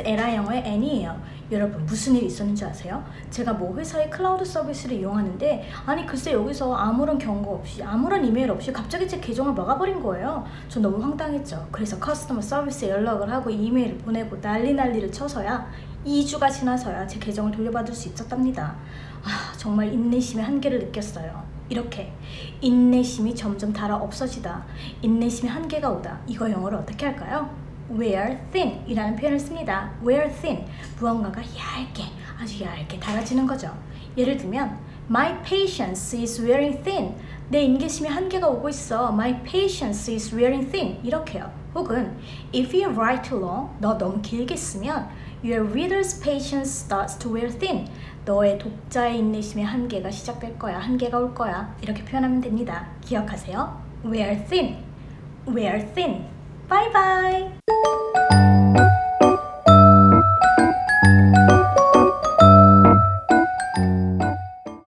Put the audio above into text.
에라 영어의 N이에요. 여러분 무슨 일이 있었는지 아세요? 제가 뭐 회사의 클라우드 서비스를 이용하는데 아니 글쎄 여기서 아무런 경고 없이 아무런 이메일 없이 갑자기 제 계정을 막아버린 거예요. 전 너무 황당했죠. 그래서 커스터머 서비스에 연락을 하고 이메일을 보내고 난리 난리를 쳐서야 2주가 지나서야 제 계정을 돌려받을 수 있었답니다. 아 정말 인내심의 한계를 느꼈어요. 이렇게 인내심이 점점 닳아 없어지다. 인내심의 한계가 오다. 이거 영어로 어떻게 할까요? Wear thin 이라는 표현을 씁니다. wear thin 무언가가 얇게 아주 얇게 달아지는 거죠. 예를 들면 my patience is wearing thin 내 인계심의 한계가 오고 있어. my patience is wearing thin 이렇게요. 혹은 if you write long 너 너무 길게 쓰면 your reader's patience starts to wear thin 너의 독자의 인내심의 한계가 시작될 거야. 한계가 올 거야. 이렇게 표현하면 됩니다. 기억하세요. wear thin wear thin. Bye bye.